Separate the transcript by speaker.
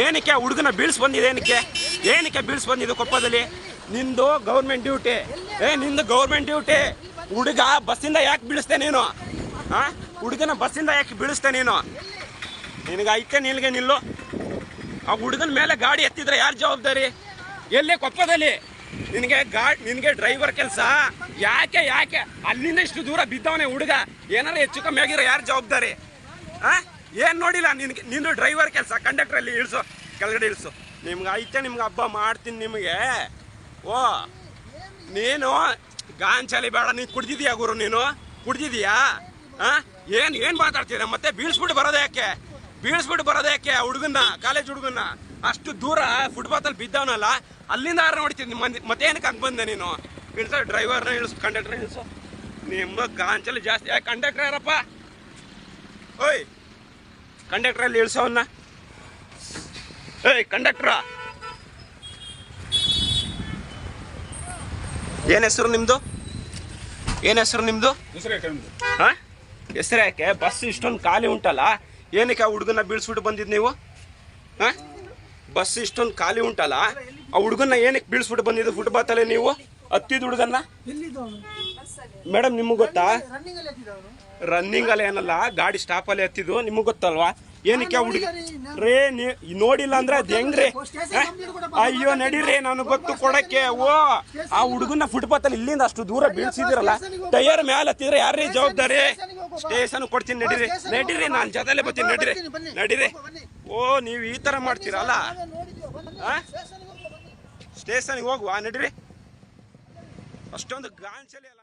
Speaker 1: ಏನಕ್ಕೆ ಹುಡುಗನ ಬೀಳ್ಸ್ ಬಂದಿದೆ, ಏನಕ್ಕೆ? ಏನಕ್ಕೆ ಬೀಳ್ಸ್ ಬಂದಿದೆ ಕೊಪ್ಪದಲ್ಲಿ ನಿಂದು ಗೌರ್ಮೆಂಟ್ ಡ್ಯೂಟಿ ಏ, ನಿಂದು ಗೌರ್ಮೆಂಟ್ ಡ್ಯೂಟಿ ಹುಡುಗ ಬಸ್ಸಿಂದ ಯಾಕೆ ಬೀಳಿಸ್ತೆ ನೀನು? ಹಾ ಹುಡುಗನ ಬಸ್ಸಿಂದ ಯಾಕೆ ಬೀಳಿಸ್ತೆ ನೀನು? ನಿನಗೆ ಐತೆ ನಿನಗೆ ನಿಲ್ಲು. ಆ ಹುಡುಗನ ಮೇಲೆ ಗಾಡಿ ಎತ್ತಿದ್ರೆ ಯಾರು ಜವಾಬ್ದಾರಿ? ಎಲ್ಲಿ? ಕೊಪ್ಪದಲ್ಲಿ ನಿನಗೆ ಗಾಡಿ ನಿನಗೆ ಡ್ರೈವರ್ ಕೆಲಸ. ಯಾಕೆ ಯಾಕೆ? ಅಲ್ಲಿಂದ ಇಷ್ಟು ದೂರ ಬಿದ್ದವನೇ ಹುಡುಗ? ಏನಾರ ಹೆಚ್ಚು ಕಮ್ಮಿ ಆಗಿರೋ ಯಾರು ಜವಾಬ್ದಾರಿ? ಆ? ಏನ್ ನೋಡಿಲ್ಲ, ನಿನಗೆ ನಿನ್ನ ಡ್ರೈವರ್ ಕೆಲಸ ಕಂಡಕ್ಟರ್ ಅಲ್ಲಿ ಇಳಿಸು, ಕೆಳಗಡೆ ಇಳಿಸು. ನಿಮ್ಗೆ ಐತೆ, ನಿಮ್ಗೆ ಹಬ್ಬ ಮಾಡ್ತೀನಿ ನಿಮಗೆ. ಓ, ನೀನು ಗಾಂಚಲಿ ಬೇಡ, ನೀನು ಕುಡ್ದಿದ್ಯಾ ಗುರು ನೀನು? ಕುಡ್ದಿದ್ಯಾ? ಹಾಂ ಏನ್ ಏನ್ ಮಾತಾಡ್ತಿದ್ದೆ? ಮತ್ತೆ ಬೀಳ್ಸ್ಬಿಟ್ಟು ಬರೋದು ಯಾಕೆ? ಬೀಳ್ಸ್ಬಿಟ್ಟು ಬರೋದು ಯಾಕೆ ಹುಡುಗನ್ನ ಕಾಲೇಜ್ ಹುಡುಗನ್ನ? ಅಷ್ಟು ದೂರ ಫುಟ್ಪಾತ್ ಅಲ್ಲಿ ಬಿದ್ದವನಲ್ಲ, ಅಲ್ಲಿಂದ ಯಾರು ನೋಡ್ತೀನಿ ಮಂದಿ ಮತ್ತೆ ಏನಕ್ಕೆ ಹಂಗೆ ಬಂದೆ ನೀನು? ಇಳಿಸೋ ಡ್ರೈವರ್ನ ಇಳಿಸು ಕಂಡಕ್ಟರ್ ಇಳಿಸು. ನಿಮ್ಮ ಗಾಂಚಲಿ ಜಾಸ್ತಿ ಯಾಕೆ ಕಂಡಕ್ಟರ್ ಯಾರಪ್ಪ? ಓಯ್! ಕಂಡಕ್ಟರ್ ಅಲ್ಲಿ ಇಳಿಸೋವನ್ನ ಏಯ್ ಕಂಡಕ್ಟ್ರ. ಏನ್ ಹೆಸರು ನಿಮ್ದು? ಏನ್ ಹೆಸರು ನಿಮ್ದು? ಹಾ ಹೆಸರು ಯಾಕೆ? ಬಸ್ ಇಷ್ಟೊಂದು ಖಾಲಿ ಉಂಟಲ್ಲ? ಏನಕ್ಕೆ ಆ ಹುಡುಗನ ಬೀಳ್ಸ್ಬಿಟ್ಟು ಬಂದಿದ್ ನೀವು? ಹಾ ಬಸ್ ಇಷ್ಟೊಂದು ಖಾಲಿ ಉಂಟಲ್ಲ? ಆ ಹುಡುಗನ್ನ ಏನಕ್ಕೆ ಬೀಳ್ಸ್ಬಿಟ್ಟು ಬಂದಿದ್ದು? ಫುಟ್ಪಾತಲ್ಲಿ ನೀವು? ಹತ್ತಿದ ಹುಡುಗನ್ನ? ಮೇಡಮ್ ನಿಮಗೆ ಗೊತ್ತಾ?
Speaker 2: ರನ್ನಿಂಗ್ ಅಲ್ಲಿ
Speaker 1: ಏನಲ್ಲ ಗಾಡಿ ಸ್ಟಾಪ್ ಅಲ್ಲಿ ಹತ್ತಿದ್ದು ನಿಮಗೆ ಗೊತ್ತಲ್ವಾ? ಏನಕ್ಕೆ ಹುಡುಗಿ ರೇ ನೀ- ನೋಡಿಲ್ಲ ಅಂದ್ರೆ ಅದ್ ಹೆಂಗ್ರಿ? ಅಯ್ಯೋ ನಡೀರಿ ನನಗೆ ಗೊತ್ತು ಕೊಡಕ್ಕೆ. ಓ ಆ ಹುಡುಗನ ಫುಟ್ಪಾತ್ ಅಲ್ಲಿ ಇಲ್ಲಿಂದ ಅಷ್ಟು ದೂರ ಬೀಳ್ಸಿದಿರಲ್ಲ ಟೈರ್ ಮ್ಯಾಲ ಹತ್ತಿದ್ರೆ ಯಾರೇ ಜವಾಬ್ದಾರಿ? ಸ್ಟೇಷನ್ ಕೊಡ್ತೀನಿ ನಡೀರಿ ನಡೀರಿ ನಾನು ಜೊತೆಲೆ ಬರ್ತೀನಿ ನಡೀರಿ ನಡೀರಿ ಓ ನೀವು ಈ ತರ ಮಾಡ್ತೀರಲ್ಲ? ಸ್ಟೇಷನ್ಗೆ ಹೋಗುವ ನಡೀರಿ ಅಷ್ಟೊಂದು ಗಾಂಚಲಿ ಅಲ್ಲ.